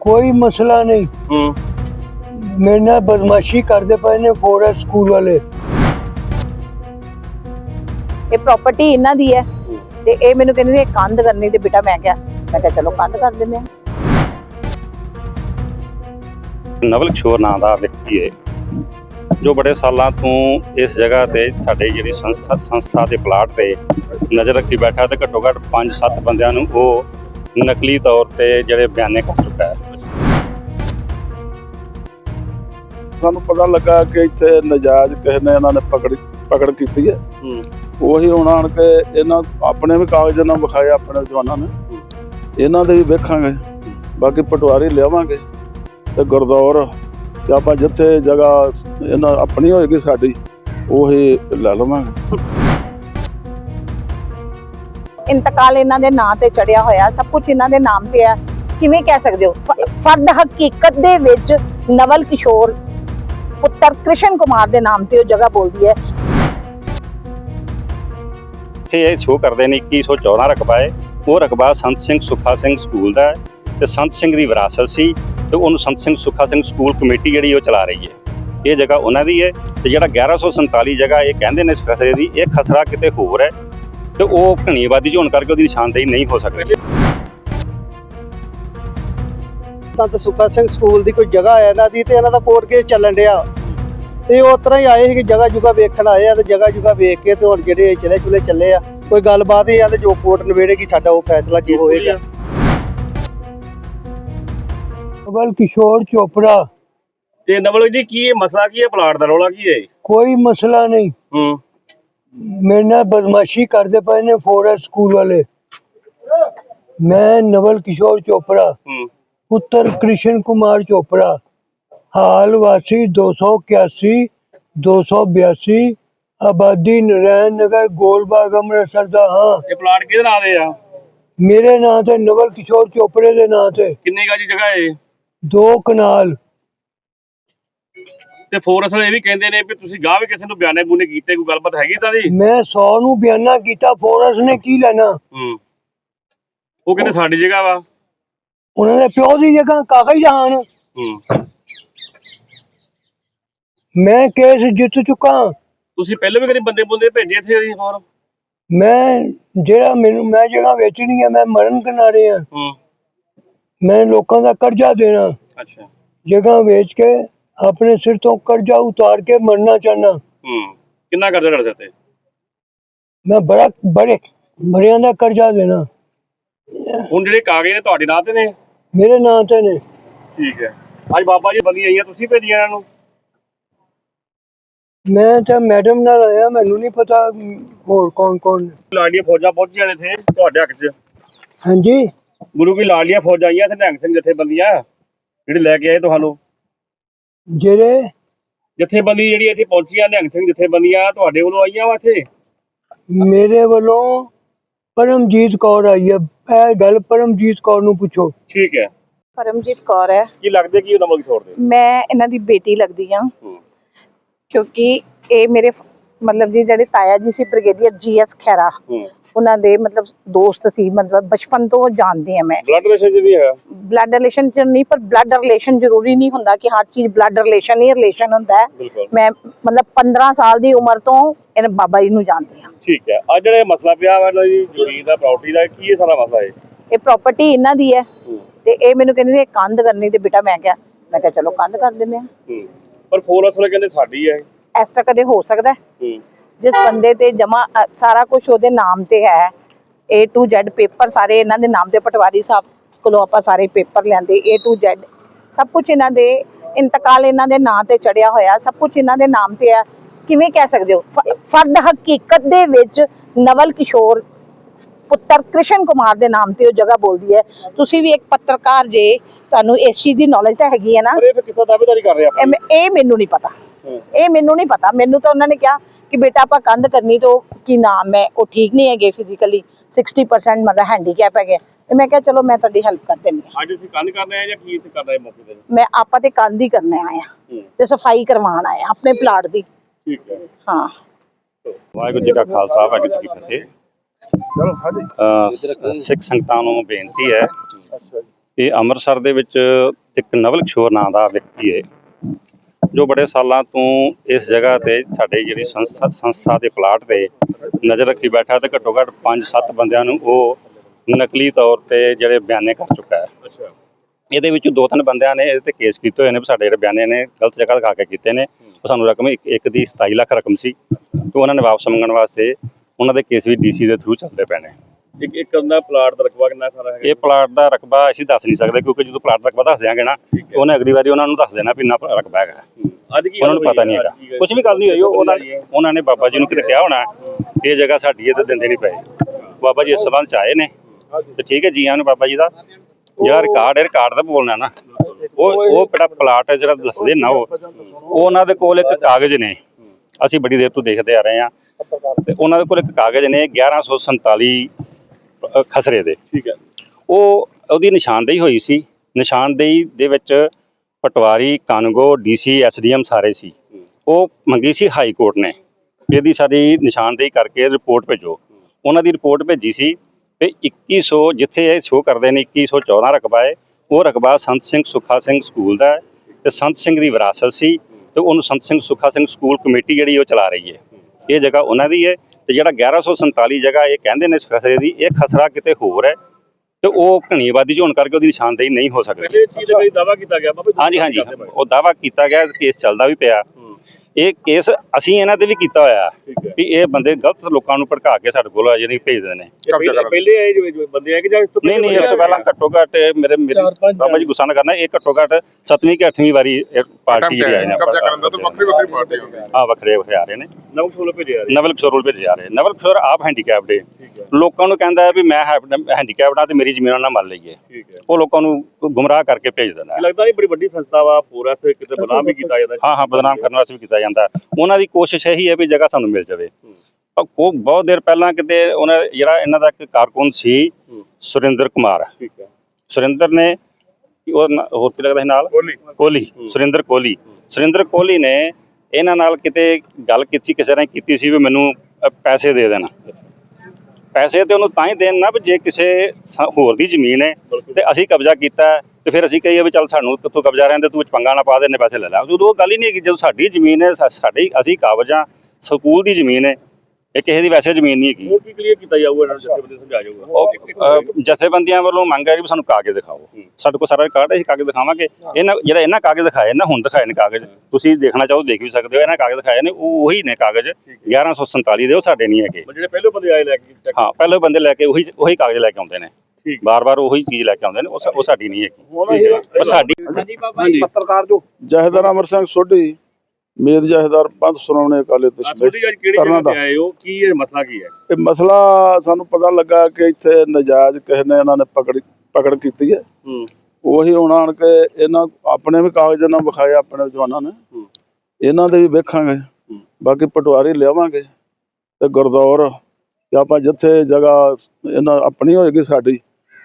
ਕੋਈ ਮਸਲਾ ਨਹੀਂ। ਹੂੰ। ਮੇਰੇ ਨਾਲ ਬਦਮਾਸ਼ੀ ਕਰਦੇ ਪਏ ਨੇ ਫੋਰੈਸਟ ਸਕੂਲ ਵਾਲੇ। ਇਹ ਪ੍ਰਾਪਰਟੀ ਇਹਨਾਂ ਦੀ ਹੈ ਤੇ ਇਹ ਮੈਨੂੰ ਕਹਿੰਦੇ ਨੇ ਕੰਧ ਕਰਨੀ ਤੇ ਬੇਟਾ ਮੈਂ ਕਿਹਾ ਮੈਂ ਕਿਹਾ ਚਲੋ ਕੰਧ ਕਰ ਦਿੰਦੇ ਆ ਨਵਲ ਕਿਸ਼ੋਰ ਨਾਂ ਦਾ ਵਿਅਕਤੀ ਹੈ। ਜੋ ਬੜੇ ਸਾਲਾਂ ਤੋਂ ਇਸ ਜਗ੍ਹਾ ਤੇ ਸਾਡੇ ਜਿਹੜੀ ਸੰਸਥਾ ਸੰਸਥਾ ਦੇ ਪਲਾਟ ਤੇ ਨਜ਼ਰ ਰੱਖੀ ਬੈਠਾ ਤੇ ਘੱਟੋ ਘੱਟ 5-7 ਬੰਦਿਆਂ ਨੂੰ ਉਹ ਨਕਲੀ ਤੌਰ ਤੇ ਜਿਹੜੇ ਬਿਆਨੇ ਕਰ ਚੁੱਕਾ ਹੈ। ਸਾਨੂੰ ਪਤਾ ਲੱਗਾ ਕਿ ਇੱਥੇ ਨਜਾਇਜ਼ ਕਿਸੇ ਨੇ ਇਹਨਾਂ ਨੇ ਪਕੜ ਪਕੜ ਕੀਤੀ ਹੈ। ਹੂੰ। ਉਹੀ ਹੁਣ ਆਣ ਕੇ ਇਹਨਾਂ ਆਪਣੇ ਵੀ ਕਾਗਜ਼ ਨਾਲ ਵਿਖਾਏ ਆਪਣੇ ਜਵਾਨਾਂ ਨੇ। ਇਹਨਾਂ ਦੇ ਵੀ ਵੇਖਾਂਗੇ। ਬਾਕੀ ਪਟਵਾਰੀ ਲਿਆਵਾਂਗੇ ਤੇ ਗੁਰਦੌਰ ਤੇ ਆਪਾਂ ਜਿੱਥੇ ਜਗ੍ਹਾ ਇਹਨਾਂ ਆਪਣੀ ਹੋਏਗੀ ਸਾਡੀ ਉਹੀ ਲੈ ਲਵਾਂਗੇ। ਇੰਤਕਾਲ ਇਹਨਾਂ ਦੇ ਨਾਂ ਤੇ ਚੜਿਆ ਹੋਇਆ ਸਭ ਕੁਝ ਇਹਨਾਂ ਦੇ ਨਾਮ ਤੇ ਹੈ। ਕਿਵੇਂ ਕਹਿ ਸਕਦੇ ਹੋ? ਫਰਦ ਹਕੀਕਤ ਦੇ ਵਿੱਚ ਨਵਲ ਕਿਸ਼ੋਰ ਪੁੱਤਰ ਕ੍ਰਿਸ਼ਨ ਕੁਮਾਰ ਦੇ ਨਾਮ ਤੇ ਉਹ ਜਗ੍ਹਾ ਬੋਲਦੀ ਹੈ। ਇੱਥੇ ਇਹ ਸ਼ੋਅ ਕਰਦੇ ਨੇ 2114 ਰਕਬਾ ਹੈ। ਉਹ ਰਕਬਾ ਸੰਤ ਸਿੰਘ ਸੁੱਖਾ ਸਿੰਘ ਸਕੂਲ ਦਾ ਹੈ ਤੇ ਸੰਤ ਸਿੰਘ ਦੀ ਵਿਰਾਸਤ ਸੀ ਤੇ ਉਹਨੂੰ ਸੰਤ ਸਿੰਘ ਸੁੱਖਾ ਸਿੰਘ ਸਕੂਲ ਕਮੇਟੀ ਜਿਹੜੀ ਉਹ ਚਲਾ ਰਹੀ ਹੈ। ਇਹ ਜਗ੍ਹਾ ਉਹਨਾਂ ਦੀ ਹੈ ਤੇ ਜਿਹੜਾ 1147 ਜਗ੍ਹਾ ਇਹ ਕਹਿੰਦੇ ਨੇ ਇਸ ਖਸਰੇ ਦੀ, ਇਹ ਖਸਰਾ ਕਿਤੇ ਹੋਰ ਹੈ ਤੇ ਉਹ ਘਣੀ ਆਬਾਦੀ 'ਚ ਹੋਣ ਕਰਕੇ ਉਹਦੀ ਨਿਸ਼ਾਨਦੇਹੀ ਨਹੀਂ ਹੋ ਸਕਦੀ। ਸੰਤ ਸੁੱਖਾ ਸਿੰਘ ਸਕੂਲ ਦੀ ਕੋਈ ਜਗ੍ਹਾ ਹੈ ਇਹਨਾਂ ਦੀ ਤੇ ਇਹਨਾਂ ਦਾ ਕੋਰਟ ਕੇਸ ਚੱਲਣ ਡਿਆ। ਤੇ ਉਹ ਤਰ੍ਹਾਂ ਹੀ ਆਏ ਸੀ ਕਿ ਜਗ੍ਹਾ ਜੁਗਾ ਵੇਖਣ ਆਏ ਆ ਤੇ ਜਗ੍ਹਾ ਜੁਗਾ ਵੇਖ ਕੇ ਤੇ ਹੁਣ ਜਿਹੜੇ ਚਲੇ ਚੁਲੇ ਚੱਲੇ ਆ ਕੋਈ ਗੱਲਬਾਤ ਹੀ ਆ ਤੇ ਜੋ ਕੋਰਟ ਨਵੇੜੇਗੀ ਸਾਡਾ ਉਹ ਫੈਸਲਾ ਜੋ ਹੋਏਗਾ। ਨਵਲ ਕਿਸ਼ੋਰ ਚੋਪੜਾ। ਤੇ ਨਵਲ ਜੀ ਕੀ ਇਹ ਮਸਲਾ ਕੀ ਹੈ? ਪਲਾਟ ਦਾ ਰੌਲਾ ਕੀ ਹੈ ਕੋਈ ਮਸਲਾ ਨਹੀਂ। ਹੂੰ। ਮੇਰੇ ਨਾਲ ਬਦਮਾਸ਼ੀ ਕਰਦੇ ਪਏ ਨੇ ਫੋਰੈਸਟ ਸਕੂਲ ਵਾਲੇ। ਮੈਂ ਨਵਲ ਕਿਸ਼ੋਰ ਚੋਪੜਾ। ਹੂੰ। ਪੁੱਤਰ ਕ੍ਰਿਸ਼ਨ ਕੁਮਾਰ ਚੋਪੜਾ ਹਾਲ ਵਾਸੀ 281 282 ਆਬਾਦੀ ਨਰੈਣ ਨਗਰ ਗੋਲਬਾਗ ਅੰਮ੍ਰਿਤਸਰ ਦਾ ਹਾਂ। ਇਹ ਪਲਾਟ ਕਿਹਦੇ ਨਾਂ ਦੇ ਆ? ਮੇਰੇ ਨਾਂ ਤੇ ਨਵਲ ਕਿਸ਼ੋਰ ਚੋਪੜੇ ਦੇ ਨਾਂ ਤੇ। ਕਿੰਨੀ ਗਾਜੀ ਜਗ੍ਹਾ ਹੈ ਦੋ ਕਨਾਲ। ਤੇ ਫੋਰਸ ਇਹ ਵੀ ਕਹਿੰਦੇ ਨੇ ਵੀ ਤੁਸੀਂ ਗਾਹ ਵੀ ਕਿਸੇ ਨੂੰ ਬਿਆਨੇ ਬੂਨੇ ਕੀਤੇ ਕੋਈ ਗੱਲਬਾਤ ਹੈਗੀ ਤਾਂ ਦੀ? ਮੈਂ 100 ਨੂੰ ਬਿਆਨਾ ਕੀਤਾ ਫੋਰੈਸਟ ਨੇ ਕੀ ਲੈਣਾ? ਹੂੰ। ਉਹ ਕਹਿੰਦੇ ਸਾਡੀ ਜਗ੍ਹਾ ਵਾ। ਉਹਨਾਂ ਦੇ ਪਿਓ ਦੀ ਜਗ੍ਹਾ ਜਹਾਨ। ਹੂੰ। ਮੈਂ ਕੇਸ ਜਿੱਤ ਚੁੱਕਾ। ਤੁਸੀਂ ਪਹਿਲਾਂ ਵੀ ਕਦੇ ਬੰਦੇ ਬੁੰਦੇ ਭੇਜੇ ਇੱਥੇ ਅਸੀਂ ਹੋਰ ਮੈਂ ਜਿਹੜਾ ਮੈਨੂੰ ਮੈਂ ਜਗ੍ਹਾ ਵੇਚਣੀ ਹੈ ਮੈਂ ਮਰਨ ਕਿਨਾਰੇ ਆ। ਹੂੰ। ਮੈਂ ਲੋਕਾਂ ਦਾ ਕਰਜ਼ਾ ਦੇਣਾ। ਅੱਛਾ। ਜਗ੍ਹਾ ਵੇਚ ਕੇ ਆਪਣੇ ਸਿਰ ਤੋਂ ਕਰਜ਼ਾ ਉਤਾਰ ਕੇ ਮਰਨਾ ਚਾਹਨਾ ਹੂੰ। ਕਿੰਨਾ ਕਰਜ਼ਾ ਤੁਹਾਡੇ ਸਿਰ ਤੇ ਮੈਂ ਬੜਾ ਬੜੇ ਬੜਿਆਂ ਦਾ ਕਰਜ਼ਾ ਦੇਣਾ। ਹੁਣ ਜਿਹੜੇ ਕਾਗਜ਼ ਨੇ ਤੁਹਾਡੇ ਨਾਂ ਤੇ ਨੇ। ਮੇਰੇ ਨਾਂ ਤੇ ਨੇ। ਠੀਕ ਹੈ। ਅੱਜ ਬਾਬਾ ਜੀ ਬੰਦੀਆਂ ਆਈਆਂ ਤੁਸੀਂ ਭੇਜੀਆਂ ਇਹਨਾਂ ਨੂੰ? ਮੈਂ ਤਾਂ ਮੈਡਮ ਨਾਲ ਆਇਆ ਮੈਨੂੰ ਨਹੀਂ ਪਤਾ ਹੋਰ ਕੌਣ ਕੌਣ ਨੇ। ਲਾਡੀਆਂ ਫੌਜਾਂ ਪਹੁੰਚੀਆਂ ਨੇ ਇੱਥੇ ਤੁਹਾਡੇ ਹੱਕ 'ਚ। ਹਾਂਜੀ। ਗੁਰੂ ਕੀ ਲਾਡੀਆਂ ਫੌਜਾਂ ਆਈਆਂ ਇੱਥੇ ਨਿਹੰਗ ਸਿੰਘ ਜਥੇਬੰਦੀਆਂ ਜਿਹੜੇ ਲੈ ਕੇ ਆਏ ਤੁਹਾਨੂੰ। ਜਿਹੜੇ? ਜਥੇਬੰਦੀ ਜਿਹੜੀ ਇੱਥੇ ਪਹੁੰਚੀਆਂ ਨਿਹੰਗ ਸਿੰਘ ਜਥੇਬੰਦੀਆਂ ਤੁਹਾਡੇ ਵੱਲੋਂ ਆਈਆਂ ਵਾ ਇੱਥੇ? ਮੇਰੇ ਵੱਲੋਂ ਪਰਮਜੀਤ ਕੌਰ ਆਈ ਹੈ। ਇਹ ਗੱਲ ਪਰਮਜੀਤ ਕੌਰ ਨੂੰ ਪੁੱਛੋ। ਠੀਕ ਹੈ। ਪਰਮਜੀਤ ਕੌਰ ਹੈ। ਕੀ ਲੱਗਦੇ ਕੀ ਉਹਨਾਂ ਮਗ ਛੋੜਦੇ? ਮੈਂ ਇਹਨਾਂ ਦੀ ਬੇਟੀ ਲੱਗਦੀ ਆ ਹੂੰ। ਕਿਉਂਕਿ ਇਹ ਮੇਰੇ ਮਤਲਬ ਜੀ ਜਿਹੜੇ ਤਾਇਆ ਜੀ ਸੀ ਬ੍ਰਿਗੇਡੀਅਰ ਜੀਐਸ ਖੈਰਾ ਹੂੰ। ਉਹਨਾਂ ਦੇ ਮਤਲਬ ਦੋਸਤ ਸੀ ਮਤਲਬ ਬਚਪਨ ਤੋਂ ਜਾਣਦੇ ਆ ਮੈਂ। ਬਲੱਡ ਪ੍ਰੈਸ਼ਰ ਜਿਹੜੀ ਹੈ? ਬਲੱਡ ਰਿਲੇਸ਼ਨ ਚ ਨਹੀਂ ਪਰ ਬਲੱਡ ਰਿਲੇਸ਼ਨ ਜ਼ਰੂਰੀ ਨਹੀਂ ਹੁੰਦਾ ਕਿ ਹਰ ਚੀਜ਼ ਬਲੱਡ ਰਿਲੇਸ਼ਨ ਹੀ ਰਿਲੇਸ਼ਨ ਹੁੰਦਾ ਹੈ। ਮੈਂ ਮਤਲਬ 15 ਸਾਲ ਦੀ ਉਮਰ ਤੋਂ ਇਹਨਾਂ ਬਾਬਾ ਜੀ ਨੂੰ ਜਾਣਦੀ ਆ ਠੀਕ ਹੈ। ਅੱਜ ਜਿਹੜੇ ਮਸਲਾ ਪਿਆ ਵਾ ਦੀ ਜ਼ਮੀਨ ਦਾ ਪ੍ਰਾਪਰਟੀ ਦਾ ਕੀ ਇਹ ਸਾਰਾ ਮਸਲਾ ਹੈ? ਇਹ ਪ੍ਰਾਪਰਟੀ ਇਹਨਾਂ ਦੀ ਹੈ। ਤੇ ਇਹ ਮੈਨੂੰ ਕਹਿੰਦੇ ਨੇ ਕੰਧ ਕਰਨੀ ਤੇ ਬੇਟਾ ਮੈਂ ਕਿਹਾ ਮੈਂ ਕਿਹਾ ਚਲੋ ਕੰਧ ਕਰ ਦਿੰਦੇ ਆ ਹੂੰ। ਪਰ ਫੋਰਸ ਵਾਲੇ ਕਹਿੰਦੇ ਸਾਡੀ ਹੈ ਇਸ ਤਰ੍ਹਾਂ ਕਦੇ ਹੋ ਸਕਦਾ ਹੈ? ਜਿਸ ਬੰਦੇ ਤੇ ਜਮਾ ਸਾਰਾ ਕੁਝ ਉਹਦੇ ਨਾਮ ਤੇ ਹੈ। A to Z ਪੇਪਰ ਸਾਰੇ ਇਹਨਾਂ ਦੇ ਨਾਮ ਤੇ ਪਟਵਾਰੀ ਸਾਹਿਬ ਕੋਲੋਂ ਆਪਾਂ ਸਾਰੇ ਪੇਪਰ ਲਿਆਂਦੇ A to Z ਸਭ ਕੁਝ ਇਹਨਾਂ ਦੇ ਇੰਤਕਾਲ ਇਹਨਾਂ ਦੇ ਨਾਂ ਤੇ ਚੜਿਆ ਹੋਇਆ ਸਭ ਕੁਝ ਇਹਨਾਂ ਦੇ ਨਾਮ ਤੇ ਹੈ। ਕਿਵੇਂ ਕਹਿ ਸਕਦੇ ਹੋ? ਫਰਦ ਹਕੀਕਤ ਦੇ ਵਿੱਚ ਨਵਲ ਕਿਸ਼ੋਰ ਪੁੱਤਰ ਕ੍ਰਿਸ਼ਨ ਕੁਮਾਰ ਦੇ ਨਾਮ ਤੇ ਉਹ ਜਗ੍ਹਾ ਬੋਲਦੀ ਹੈ। ਤੁਸੀਂ ਵੀ ਇੱਕ ਪੱਤਰਕਾਰ ਜੇ ਤੁਹਾਨੂੰ ਇਸ ਚੀਜ਼ ਦੀ ਨੌਲੇਜ ਤਾਂ ਹੈਗੀ ਹੈ ਨਾ। ਇਹ ਫਿਰ ਕਿਸ ਦਾ ਦਾਅਵੇਦਾਰੀ ਕਰ ਰਹੇ ਇਹ ਮੈਨੂੰ ਨਹੀਂ ਪਤਾ। ਇਹ ਮੈਨੂੰ ਨਹੀਂ ਪਤਾ। ਮੈਨੂੰ ਤਾਂ ਉਹਨਾਂ ਨੇ ਕਿਹਾ ਕਿ ਬੇਟਾ ਆਪਾਂ ਕੰਧ ਕਰਨੀ ਤੋਂ ਕੀ ਨਾਮ ਹੈ ਉਹ ਠੀਕ ਨਹੀਂ ਹੈਗੇ ਫਿਜ਼ੀਕਲੀ 60% ਮਤਲਬ ਹੈਂਡੀਕੈਪ ਹੈਗੇ ਤੇ ਮੈਂ ਕਿਹਾ ਚਲੋ ਮੈਂ ਤੁਹਾਡੀ ਹੈਲਪ ਕਰ ਦਿੰਦੀ ਹਾਂ। ਅੱਜ ਅਸੀਂ ਕੰਨ ਕਰ ਰਹੇ ਆ ਜਾਂ ਕੀ ਇੱਥੇ ਕਰ ਰਹੇ ਮੌਕੇ ਤੇ? ਮੈਂ ਆਪਾਂ ਤੇ ਕੰਧ ਹੀ ਕਰਨੇ ਆਏ ਆ ਤੇ ਸਫ਼ਾਈ ਕਰਵਾਉਣ ਆਏ ਆ ਆਪਣੇ ਪਲਾਟ ਦੀ। ਠੀਕ ਹੈ। ਹਾਂ। ਵਾਹਿਗੁਰੂ ਜੀ ਕਾ ਖਾਲਸਾ ਵਾਹਿਗੁਰੂ ਜੀ ਕੀ ਫਤਿਹ। ਸਿੱਖ ਸੰਗਤਾਂ ਨੂੰ ਬੇਨਤੀ ਹੈ ਇਹ ਅੰਮ੍ਰਿਤਸਰ ਦੇ ਵਿੱਚ ਇੱਕ ਨਵਲ ਕਿਸ਼ੋਰ ਨਾਂ ਦਾ ਵਿਅਕਤੀ ਹੈ। ਜੋ ਬੜੇ ਸਾਲਾਂ ਤੋਂ ਇਸ ਜਗ੍ਹਾ ਤੇ ਸਾਡੇ ਜਿਹੜੀ ਸੰਸਥਾ ਸੰਸਥਾ ਦੇ ਪਲਾਟ ਤੇ ਨਜ਼ਰ ਰੱਖੀ ਬੈਠਾ ਤੇ ਘੱਟੋ ਘੱਟ 5-7 ਬੰਦਿਆਂ ਨੂੰ ਉਹ ਨਕਲੀ ਤੌਰ ਤੇ ਜਿਹੜੇ ਬਿਆਨੇ ਕਰ ਚੁੱਕਾ ਹੈ। ਅੱਛਾ। ਇਹਦੇ ਵਿੱਚ ਦੋ ਤਿੰਨ ਬੰਦਿਆਂ ਨੇ ਇਹਦੇ ਤੇ ਕੇਸ ਕੀਤੇ ਹੋਏ ਨੇ ਵੀ ਸਾਡੇ ਜਿਹੜੇ ਬਿਆਨੇ ਨੇ ਗਲਤ ਜਗ੍ਹਾ ਦਿਖਾ ਕੇ ਕੀਤੇ ਨੇ। ਉਹ ਸਾਨੂੰ ਰਕਮ ਇੱਕ ਇੱਕ ਦੀ 27 ਲੱਖ ਰਕਮ ਸੀ। ਤੇ ਉਹਨਾਂ ਨੇ ਵਾਪਸ ਮੰਗਣ ਵਾਸਤੇ ਉਹਨਾਂ ਦੇ ਕੇਸ ਵੀ ਡੀਸੀ ਦੇ ਥਰੂ ਚੱਲਦੇ ਪਏ ਨੇ। ਇੱਕ ਇੱਕ ਪਲਾਟ ਦਾ ਰਕਬਾ ਕਿੰਨਾ ਸਾਰਾ ਹੈਗਾ? ਇਹ ਪਲਾਟ ਦਾ ਰਕਬਾ ਅਸੀਂ ਦੱਸ ਨਹੀਂ ਸਕਦੇ ਕਿਉਂਕਿ ਜਦੋਂ ਪਲਾਟ ਦਾ ਰਕਬਾ ਦੱਸ ਦਿਆਂਗੇ ਨਾ ਉਹਨੇ ਅਗਲੀ ਵਾਰੀ ਉਹਨਾਂ ਨੂੰ ਦੱਸ ਦੇਣਾ ਵੀ ਇੰਨਾ ਰਕਬਾ ਹੈਗਾ। ਅੱਜ ਕੀ ਉਹਨਾਂ ਨੂੰ ਪਤਾ ਨਹੀਂ ਹੈਗਾ। ਕੁਝ ਵੀ ਗੱਲ ਨਹੀਂ ਹੋਈ ਉਹ- ਉਹਨਾਂ ਉਹਨਾਂ ਨੇ ਬਾਬਾ ਜੀ ਨੂੰ ਕਿਤੇ ਕਿਹਾ ਹੋਣਾ ਇਹ ਜਗ੍ਹਾ ਸਾਡੀ ਹੈ ਤੇ ਦਿੰਦੇ ਨਹੀਂ ਪਏ। ਬਾਬਾ ਜੀ ਇਸ ਸੰਬੰਧ ਚ ਆਏ ਨੇ ਤੇ ਠੀਕ ਹੈ ਜੀ ਆਨ ਬਾਬਾ ਜੀ ਦਾ। ਜਿਹੜਾ ਰਿਕਾਰਡ ਹੈ ਰਿਕਾਰਡ ਦਾ ਬੋਲਣਾ ਨਾ। ਉਹ ਉਹ ਜਿਹੜਾ ਪਲਾਟ ਹੈ ਜਿਹੜਾ ਦੱਸਦੇ ਨਾ ਉਹ। ਉਹ ਉਹਨਾਂ ਦੇ ਕੋਲ ਇੱਕ ਕਾਗਜ਼ ਨੇ। ਅਸੀਂ ਬੜੀ ਦੇਰ ਤੋਂ ਦੇਖਦੇ ਆ ਰਹੇ ਹਾਂ। ਤੇ ਉਹਨਾਂ ਦੇ ਕੋਲ ਇੱਕ ਕਾਗਜ਼ ਨੇ 1147 ਅ, ਖਸਰੇ ਦੇ। ਠੀਕ ਹੈ। ਉਹ ਉਹਦੀ ਨਿਸ਼ਾਨਦੇਹੀ ਹੋਈ ਸੀ। ਨਿਸ਼ਾਨਦੇਹੀ ਦੇ ਵਿੱਚ ਪਟਵਾਰੀ ਕਾਨੂੰਗੋ ਡੀਸੀ ਐਸਡੀਐਮ ਸਾਰੇ ਸੀ। ਉਹ ਮੰਗੀ ਸੀ ਹਾਈ ਕੋਰਟ ਨੇ। ਇਹਦੀ ਸਾਡੀ ਨਿਸ਼ਾਨਦੇਹੀ ਕਰਕੇ ਰਿਪੋਰਟ ਭੇਜੋ। ਉਹਨਾਂ ਦੀ ਰਿਪੋਰਟ ਭੇਜੀ ਸੀ ਤੇ 2100 ਜਿੱਥੇ ਇਹ ਸ਼ੋਅ ਕਰਦੇ ਨੇ 2114 ਰਕਬਾ ਹੈ ਉਹ ਰਕਬਾ ਸੰਤ ਸਿੰਘ ਸੁੱਖਾ ਸਿੰਘ ਸਕੂਲ ਦਾ ਹੈ। ਤੇ ਸੰਤ ਸਿੰਘ ਦੀ ਵਿਰਾਸਤ ਸੀ ਤੇ ਉਹਨੂੰ ਸੰਤ ਸਿੰਘ ਸੁੱਖਾ ਸਿੰਘ ਸਕੂਲ ਕਮੇਟੀ ਜਿਹੜੀ ਉਹ ਚਲਾ ਰਹੀ ਹੈ। ਇਹ ਜਗ੍ਹਾ ਉਹਨਾਂ ਦੀ ਹੈ। ਤੇ ਜਿਹੜਾ 1147 ਜਗ੍ਹਾ ਇਹ ਕਹਿੰਦੇ ਨੇ ਖਸਰੇ ਦੀ ਇਹ ਖਸਰਾ ਕਿਤੇ ਹੋਰ ਹੈ ਤੇ ਉਹ ਘਣੀ ਆਬਾਦੀ ਚ ਹੋਣ ਕਰਕੇ ਉਹਦੀ ਨਿਸ਼ਾਨਦੇਹੀ ਨਹੀਂ ਹੋ ਸਕਦੀ। ਪਹਿਲੇ ਚੀਜ਼ ਦਾ ਕੋਈ ਦਾਵਾ ਕੀਤਾ ਗਿਆ ਬਾਬਾ ਹਾਂਜੀ ਹਾਂਜੀ। ਉਹ ਦਾਵਾ ਕੀਤਾ ਗਿਆ ਕੇਸ ਚੱਲਦਾ ਵੀ ਪਿਆ। ਇਹ ਕੇਸ ਅਸੀਂ ਇਹਨਾਂ ਤੇ ਵੀ ਕੀਤਾ ਹੋਇਆ ਵੀ ਇਹ ਬੰਦੇ ਗਲਤ ਲੋਕਾਂ ਨੂੰ ਭੜਕਾ ਕੇ ਸਾਡੇ ਕੋਲ ਜਿਹੜੀ ਭੇਜਦੇ ਨੇ। ਇਹ ਪਹਿਲੇ ਆਏ ਜਿਵੇਂ ਜਿਵੇਂ ਬੰਦੇ ਆ ਕਿ ਜਾਂ ਇਸ ਤੋਂ ਨਹੀਂ ਨਹੀਂ ਇਸ ਤੋਂ ਪਹਿਲਾਂ ਘੱਟੋ ਘੱਟ ਮੇਰੇ ਮੇਰੇ ਬਾਬਾ ਜੀ ਗੁੱਸਾ ਨਾ ਕਰਨਾ ਇਹ ਘੱਟੋ ਘੱਟ ਸੱਤਵੀਂ ਕਿ ਅੱਠਵੀਂ ਵਾਰੀ ਇਹ ਪਾਰਟੀ ਜਿਹੜੀ ਆਈ ਨੇ ਕਬਜ਼ਾ ਕਰਨ ਦਾ ਤਾਂ ਵੱਖਰੀ ਵੱਖਰੀ ਪਾਰਟੀ ਹੁੰਦੀ ਹੈ। ਹਾਂ ਵੱਖਰੇ ਵੱਖਰੇ ਆ ਰਹੇ ਨੇ। ਨੌ ਸੋਲੇ ਭੇਜਿਆ ਯਾਰ ਨਵਲ ਕਿਸ਼ੋਰ ਕੋਲ ਭੇਜੇ ਜਾ ਰਹੇ ਨਵਲ ਕਿਸ਼ੋਰ ਆਪ ਹੈਂਡੀਕੈਪਡ ਹੈ। ਲੋਕਾਂ ਨੂੰ ਕਹਿੰਦਾ ਵੀ ਮੈਂ ਹੈਂਡੀਕੈਪਡ ਆ ਤੇ ਮੇਰੀ ਜ਼ਮੀਨ ਉਹਨਾਂ ਨਾਲ ਮੰਨ ਲਈਏ ਉਹ ਲੋਕਾਂ ਨੂੰ ਗੁੰਮਰਾਹ ਕਰਕੇ ਭੇਜ ਦਿੰਦਾ। ਲੱਗਦਾ ਇਹ ਬੜੀ ਵੱਡੀ ਸੰਸਥਾ ਵਾ ਫੋਰਸ ਕਿਤੇ ਬਦਨਾਮ ਵੀ ਕੀਤਾ ਜਾਂਦਾ। ਹਾਂ ਹਾਂ ਬਦਨਾਮ ਕਰਨ ਵਾਸਤੇ ਵੀ ਕੀਤਾ ਜਾਂਦਾ। ਉਹਨਾਂ ਦੀ ਕੋਸ਼ਿਸ਼ ਇਹੀ ਹੈ ਵੀ ਜਗ੍ਹਾ ਸਾਨੂੰ ਮਿਲ ਜਾਵੇ। ਉਹ ਬਹੁਤ ਦੇਰ ਪਹਿਲਾਂ ਕਿਤੇ ਉਹਨਾਂ ਜਿਹੜਾ ਇਹਨਾਂ ਦਾ ਇੱਕ ਕਾਰਕੁਨ ਸੀ। ਸੁਰਿੰਦਰ ਕੁਮਾਰ। ਠੀਕ ਹੈ। ਸੁਰਿੰਦਰ ਨੇ ਉਹ ਹੋਰ ਕੀ ਲੱਗਦਾ ਸੀ ਨਾਲ? ਕੋਹਲੀ। ਸੁਰਿੰਦਰ ਕੋਹਲੀ। ਸੁਰਿੰਦਰ ਕੋਹਲੀ ਨੇ ਇਹਨਾਂ ਨਾਲ ਕਿਤੇ ਗੱਲ ਕੀਤੀ ਕਿਸੇ ਨੇ ਕੀਤੀ ਸੀ ਵੀ ਮੈਨੂੰ ਪੈਸੇ ਦੇ ਦੇਣਾ। ਪੈਸੇ ਤੇ ਉਹਨੂੰ ਤਾਂ ਹੀ ਦੇਣ ਨਾ ਵੀ ਜੇ ਕਿਸੇ ਸ- ਹੋਰ ਦੀ ਜ਼ਮੀਨ ਹੈ ਤੇ ਅਸੀਂ ਕਬਜ਼ਾ ਕੀਤਾ ਹੈ, ਤੇ ਫਿਰ ਅਸੀਂ ਕਹੀਏ ਵੀ ਚੱਲ ਸਾਨੂੰ ਕਿੱਥੋਂ ਕਬਜ਼ਾ ਰਹਿੰਦੇ ਤੂੰ ਪੰਗਾ ਨਾ ਪਾ ਦੇ ਪੈਸੇ ਲੈ ਲੈ। ਉਦੋਂ ਉਹ ਗੱਲ ਹੀ ਨਹੀਂ ਹੈਗੀ ਜਦੋਂ ਸਾਡੀ ਜ਼ਮੀਨ ਹੈ ਸਾ- ਸਾਡੀ ਅਸੀਂ ਕਾਬਜ਼ ਸਕੂਲ ਦੀ ਜ਼ਮੀਨ ਹੈ ਇਹ ਕਿਸੇ ਦੀ ਵੈਸੇ ਜ਼ਮੀਨ ਨਹੀਂ ਹੈਗੀ। ਹੋਰ ਕੀ ਕਲੀਅਰ ਕੀਤਾ ਜਾਊਗਾ ਇਹਨਾਂ ਨੂੰ ਜਿੱਥੇ ਬੰਦੇ ਸਮਝਾ ਜਾਊਗਾ ਉਹ ਅ, ਜਥੇਬੰਦੀਆਂ ਵੱਲੋਂ ਮੰਗ ਹੈ ਕਿ ਵੀ ਸਾਨੂੰ ਕਾਗਜ਼ ਦਿਖਾਓ। ਸਾਡੇ ਕੋਲ ਸਾਰਾ ਰਿਕਾਰਡ ਹੈ ਅਸੀਂ ਕਾਗਜ਼ ਦਿਖਾਵਾਂਗੇ। ਇਹਨਾਂ ਜਿਹੜਾ ਇਹਨਾਂ ਕਾਗਜ਼ ਦਿਖਾਏ ਨਾ ਹੁਣ ਦਿਖਾਏ ਨੇ ਕਾਗਜ਼। ਤੁਸੀਂ ਦੇਖਣਾ ਚਾਹੋ ਦੇਖ ਵੀ ਸਕਦੇ ਹੋ ਇਹਨਾਂ ਕਾਗਜ਼ ਦਿਖਾਏ ਨੇ ਉਹ ਉਹੀ ਨੇ ਕਾਗਜ਼। 1147 ਦੇ ਉਹ ਸਾਡੇ ਨਹੀਂ ਹੈਗੇ। ਜਿਹੜੇ ਪਹਿਲੇ ਬੰਦੇ ਆਏ ਲੈ ਕੇ ਹਾਂ ਪਹਿਲੇ ਬੰਦੇ ਲੈ ਕੇ ਉਹੀ ਉਹੀ ਕਾਗਜ਼ ਲੈ ਕੇ ਆਉਂਦੇ ਨੇ। ਠੀਕ। ਬਾਰ-ਬਾਰ ਉਹੀ ਚੀਜ਼ ਲੈ ਕੇ ਆਉਂਦੇ ਨੇ ਉਹ ਸਾ- ਉਹ ਸਾਡੀ ਨਹੀਂ ਹੈਗੀ। ਪਰ ਸਾਡੀ ਹਾਂਜੀ। ਪੱਤਰਕਾਰ ਜੋ। ਜਹੇਦਾਰ ਅਮਰ ਸਿੰਘ ਸੋਢੀ। ਮੇਦ ਜਹੇਦਾਰ ਪੰਥ ਸੁਣਾਉਣੇ ਅਕਾਲੇ ਤੇ ਆ ਤੁਹਾਡੀ ਅੱਜ ਕਿਹੜੀ ਜਗ੍ਹਾ ਤੇ ਆਏ ਹੋ? ਕੀ ਇਹ ਮਸਲਾ ਕੀ ਹੈ? ਇਹ ਮਸਲਾ ਸਾਨੂੰ ਪਤਾ ਲੱਗਾ ਕਿ ਇੱਥੇ ਨਜਾਇਜ਼ ਕਿਸੇ ਨੇ ਇਹਨਾਂ ਨੇ ਪਕੜ ਪਕੜ ਕੀਤੀ ਹੈ। ਹੂੰ। ਉਹੀ ਹੁਣ ਆਣ ਕੇ ਇਹਨਾਂ ਆਪਣੇ ਵੀ ਕਾਗਜ਼ ਇਹਨਾਂ ਵਿਖਾਏ ਆਪਣੇ ਜਵਾਨਾਂ ਨੇ। ਹੂੰ। ਇਹਨਾਂ ਦੇ ਵੀ ਵੇਖਾਂਗੇ। ਬਾਕੀ ਪਟਵਾਰੀ ਲਿਆਵਾਂਗੇ ਤੇ ਗੁਰਦੌਰ ਤੇ ਆਪਾਂ ਜਿੱਥੇ ਜਗ੍ਹਾ ਇਹਨਾਂ ਆਪਣੀ ਹੋਏਗੀ ਸਾਡੀ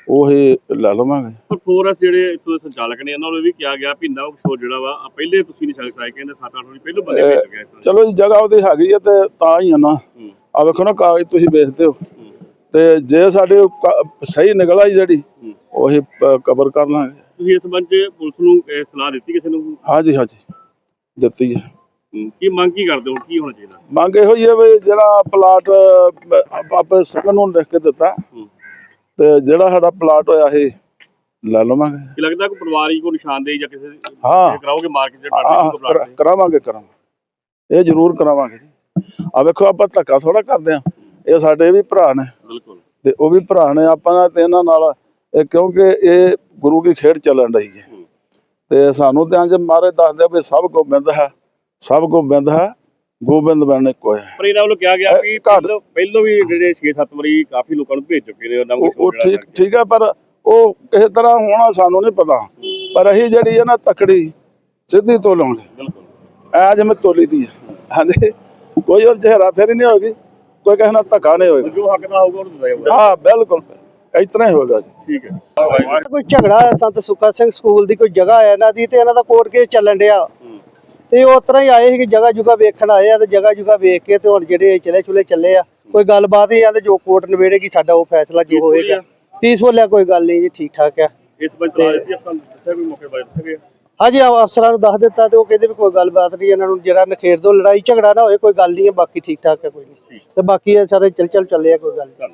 ਉਹੀ ਲੈ ਲਵਾਂਗੇ। ਪਰ ਫੋਰਸ ਜਿਹੜੇ ਇੱਥੋਂ ਦੇ ਸੰਚਾਲਕ ਨੇ ਉਹਨਾਂ ਨੂੰ ਇਹ ਵੀ ਕਿਹਾ ਗਿਆ ਵੀ ਨਵ ਕਿਸ਼ੋਰ ਜਿਹੜਾ ਵਾ ਆਹ ਪਹਿਲੇ ਤੁਸੀਂ ਨਿਸ਼ਾਨ ਸਾਇ ਕਹਿੰਦੇ 7-8 ਵਾਰੀ ਪਹਿਲੋਂ ਬੰਦੇ ਭੇਜ ਆ ਤਰ੍ਹਾਂ। ਚਲੋ ਜੀ ਜਗ੍ਹਾ ਉਹਦੀ ਹੈਗੀ ਹੈ ਤੇ ਤਾਂ ਹੀ ਆ ਨਾ। ਆ ਵੇਖੋ ਨਾ ਕਾਗਜ਼ ਤੁਸੀਂ ਵੇਚਦੇ ਹੋ। ਤੇ ਜੇ ਸਾਡੇ ਸਹੀ ਨਿਕਲ ਆਈ ਜਿਹੜੀ। ਉਹੀ ਕਵਰ ਕਰ ਲਾਂਗੇ। ਤੁਸੀਂ ਇਸ ਸੰਬੰਧ ਚ ਪੁਲਿਸ ਨੂੰ ਇਹ ਸਲਾਹ ਦਿੱਤੀ ਕਿਸੇ ਨੂੰ? ਹਾਂਜੀ ਹਾਂਜੀ। ਦਿੱਤੀ ਹੈ। ਕੀ ਮੰਗ ਕੀ ਕਰਦੇ ਹੋ? ਕੀ ਹੋਣਾ ਚਾਹੀਦਾ? ਮੰਗ ਇਹੋ ਹੀ ਹੈ ਵੀ ਜਿਹੜਾ ਪਲਾਟ ਆਪ- ਸਕਨ ਨੂੰ ਲਿਖ ਕੇ ਦਿੱਤਾ। ਤੇ ਜਿਹੜਾ ਸਾਡਾ ਪਲਾਟ ਹੋਇਆ ਇਹ ਲੈ ਲਵਾਂਗੇ। ਕੀ ਲੱਗਦਾ ਕੋਈ ਪਰਿਵਾਰੀ ਕੋ ਨਿਸ਼ਾਨਦੇਹੀ ਜਾਂ ਕਿਸੇ ਹਾਂ। ਕਰਾਓਗੇ ਮਾਰਕੀਟ ਚ ਆਹ, ਕੋ ਕਰਾ- ਕਰਾਵਾਂਗੇ ਕਰਾਵਾਂਗੇ। ਇਹ ਜ਼ਰੂਰ ਕਰਾਵਾਂਗੇ ਜੀ। ਆ ਵੇਖੋ ਆਪਾਂ ਧੱਕਾ ਥੋੜਾ ਕਰਦੇ ਆ ਇਹ ਸਾਡੇ ਵੀ ਭਰਾ ਨੇ। ਬਿਲਕੁਲ। ਤੇ ਉਹ ਵੀ ਭਰਾ ਨੇ। ਆਪਾਂ ਨਾਲ ਤੇ ਇਹਨਾਂ ਨਾਲ ਇਹ ਕਿਉਂਕਿ ਇਹ ਗੁਰੂ ਦੀ ਖੇਡ ਚੱਲਣ ਰਹੀ ਹੈ। ਤੇ ਸਾਨੂੰ ਤੇ ਅੰਜ ਮਾਰੇ ਦੱਸਦੇ ਆ ਵੀ ਸਭ ਕੋ ਬਿੰਦ ਹੈ ਸਭ ਕੋ ਬਿੰਦ ਹੈ। ਗੋਬਿੰਦ ਬਣ ਕੋਈ ਹੈ ਪਰ ਇਹਨਾਂ ਵੱਲੋਂ ਕਿਹਾ ਗਿਆ ਘੱਟ- ਪਹਿਲੋਂ ਪਹਿਲੋਂ ਵੀ ਜਿਹੜੇ 6-7 ਵਾਰੀ ਕਾਫੀ ਲੋਕਾਂ ਨੂੰ ਭੇਜ ਚੁੱਕੇ ਨੇ ਉਹਨਾਂ ਉਹ ਉਹ ਠੀਕ ਠੀਕ ਹੈ ਪਰ ਉਹ ਕਿਸੇ ਤਰ੍ਹਾਂ ਹੋਣਾ ਸਾਨੂੰ ਨਹੀਂ ਪਤਾ। ਪਰ ਅਸੀਂ ਜਿਹੜੀ ਹੈ ਨਾ ਤਕੜੀ ਸਿੱਧੀ ਤੋਲਾਂਗੇ ਬਿਲਕੁਲ। ਐ ਜਿਵੇਂ ਤੋਲੀ ਦੀ ਹਾਂਜੀ। ਕੋਈ ਉਹ ਚਿਹਰਾ ਫੇਰ ਨਹੀਂ ਹੋਏਗੀ। ਕੋਈ ਕਿਸੇ ਨਾਲ ਧੱਕਾ ਨਹੀਂ ਹੋਏਗਾ। ਜੋ ਹੱਕ ਦਾ ਹੋਊਗਾ ਉਹਨੂੰ ਜਾਊਗਾ। ਹਾਂ ਬਿਲਕੁਲ। ਇਸ ਤਰ੍ਹਾਂ ਹੀ ਹੋਏਗਾ ਜੀ। ਠੀਕ ਹੈ। ਕੋਈ ਝਗੜਾ ਸੰਤ ਸੁੱਖਾ ਸਿੰਘ ਸਕੂਲ ਦੀ ਕੋਈ ਜਗ੍ਹਾ ਹੈ ਇਹਨਾਂ ਦੀ ਤੇ ਇਹਨਾਂ ਦਾ ਕੋਰਟ ਕੇਸ ਚੱਲਣ ਡਿਆ। ਤੇ ਉਹ ਤਰ੍ਹਾਂ ਹੀ ਆਏ ਸੀ ਕਿ ਜਗ੍ਹਾ ਜੁਗਾ ਵੇਖਣ ਆਏ ਆ ਤੇ ਜਗ੍ਹਾ ਜੁਗਾ ਵੇਖ ਕੇ ਤੇ ਹੁਣ ਜਿਹੜੇ ਚਲੇ ਚੁਲੇ ਚੱਲੇ ਆ ਕੋਈ ਗੱਲਬਾਤ ਹੀ ਆ ਤੇ ਜੋ ਕੋਰਟ ਨਵੇੜੇਗੀ ਸਾਡਾ ਉਹ ਫੈਸਲਾ ਜੋ ਹੋਏਗਾ। ਪੀਸਫੁਲ ਹੈ ਕੋਈ ਗੱਲ ਨਹੀਂ ਜੀ ਠੀਕ ਠਾਕ ਆ। ਇਸ ਲਾ ਦਿੱਤੀ ਆਪਾਂ ਦੱਸਿਆ ਵੀ ਮੌਕੇ ਬਾਰੇ ਦੱਸਿਆ ਹਾਂਜੀ ਆ ਅਫਸਰਾਂ ਨੂੰ ਦੱਸ ਦਿੱਤਾ ਤੇ ਉਹ ਕਹਿੰਦੇ ਵੀ ਕੋਈ ਗੱਲਬਾਤ ਨਹੀਂ ਇਹਨਾਂ ਨੂੰ ਜਿਹੜਾ ਨਖੇੜ ਦੋ ਲੜਾਈ ਝਗੜਾ ਨਾ ਹੋਏ ਕੋਈ ਗੱਲ ਨਹੀਂ ਹੈ ਬਾਕੀ ਠੀਕ ਠਾਕ ਹੈ ਕੋਈ ਨਹੀਂ। ਤੇ ਬਾਕੀ ਇਹ ਸਾਰੇ ਚੱਲ ਚੱਲ ਚੱਲੇ ਆ ਕੋਈ ਗੱਲ ਨਹੀਂ।